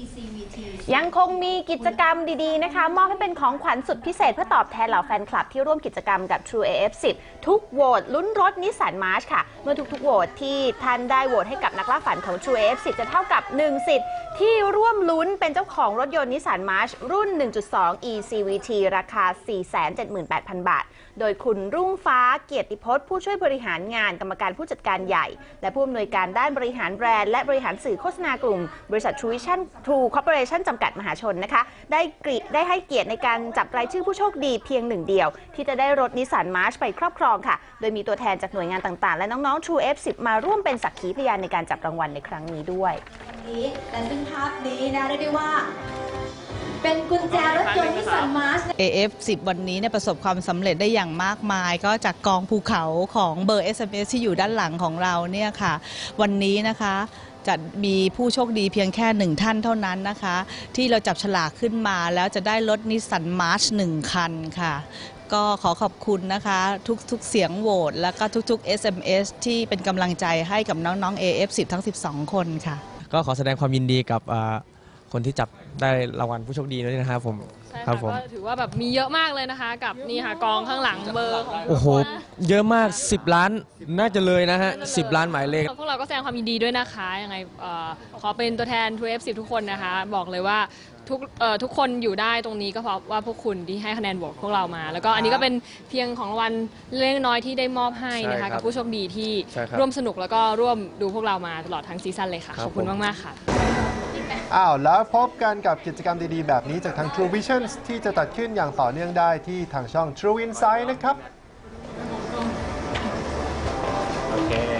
ECVT ยังคงมีกิจกรรมดีๆนะคะ มอบให้เป็นของขวัญสุดพิเศษเพื่อตอบแทนเหล่าแฟนคลับที่ร่วมกิจกรรมกับ True AF10 ทุกโหวตลุ้นรถนิสสันมาร์ชค่ะ เมื่อทุกๆโหวตที่ท่านได้โหวตให้กับนักล่าฝันของ True AF10 จะเท่ากับ 1 สิทธิ์ ที่ร่วมลุ้นเป็นเจ้าของรถยนต์นิสสันมาร์ชรุ่น 1.2 ECVT ราคา 478,000 บาท โดยคุณรุ่งฟ้าเกียรติพจน์ผู้ช่วยบริหารงานกรรมการผู้จัดการใหญ่ และผู้อำนวยการด้านบริหารแบรนด์และบริหารสื่อโฆษณากลุ่ม บริษัท True Vision True Corporation จำกัดมหาชนนะคะได้กริได้ให้เกียรติในการจับรายชื่อผู้โชคดีเพียงหนึ่งเดียว ที่จะได้รถนิสสันมาร์ชไปครอบครองค่ะ โดยมีตัวแทนจากหน่วยงานต่างๆ และน้องๆ True F10 มาร่วมเป็นสักขีพยานในการจับรางวัลในครั้งนี้ด้วยนี้และซึ่งภาพนี้นะเรียกได้ว่า เป็นกุญแจรถยนต์นิสสันมาร์ช AF10 วันนี้เนี่ยประสบความสำเร็จได้อย่างมากมาย ก็จากกองภูเขาของเบอร์ SMS ที่อยู่ด้านหลังของเราเนี่ยค่ะ วันนี้นะคะจะมีผู้โชคดีเพียงแค่หนึ่งท่านเท่านั้นนะคะ ที่เราจับฉลากขึ้นมาแล้วจะได้รถนิสสันมาร์ชหนึ่งคันค่ะ ก็ขอขอบคุณนะคะ ทุกๆเสียงโหวตแล้วก็ทุกๆ SMS ที่เป็นกำลังใจให้กับน้องๆ AF10 ทั้ง 12 คนค่ะ ก็ขอแสดงความยินดีกับ คนที่จับได้รางวัลผู้โชคดีด้วยนะครับผมใช่ครัค่ะบผม ก็ถือว่าแบบมีเยอะมากเลยนะคะ กับนี่ค่ะกองข้างหลังเบอร์ของโอ้โห เยอะมาก 10 ล้านน่าจะเลยนะฮะ10ล้านหมายเลข พวกเราก็แสดงความยินดีด้วยนะคะยังไงเอ่อขอเป็นตัวแทน 2 F10 ทุกคนนะคะ บอกเลยว่าทุกเอ่อทุกคนอยู่ได้ตรงนี้ก็เพราะว่าพวกคุณที่ให้คะแนนโหวตพวกเรามา แล้วก็อันนี้ก็เป็นเพียงของรางวัลเล็กน้อยที่ได้มอบให้นะใช่ครัคะบกับผู้โชคดีที่ใช่ครับร่วมสนุกแล้วก็ร่วมดูพวกเรามาตลอดทั้งซีซั่นเลยค่ะครับขอบคุณผมมากๆค่ะ อ้าวแล้วพบกันกับกิจกรรมดีๆ แบบนี้จากทาง True Vision ที่จะตัดขึ้นอย่างต่อเนื่องได้ที่ทางช่อง True Insight นะครับ โอเค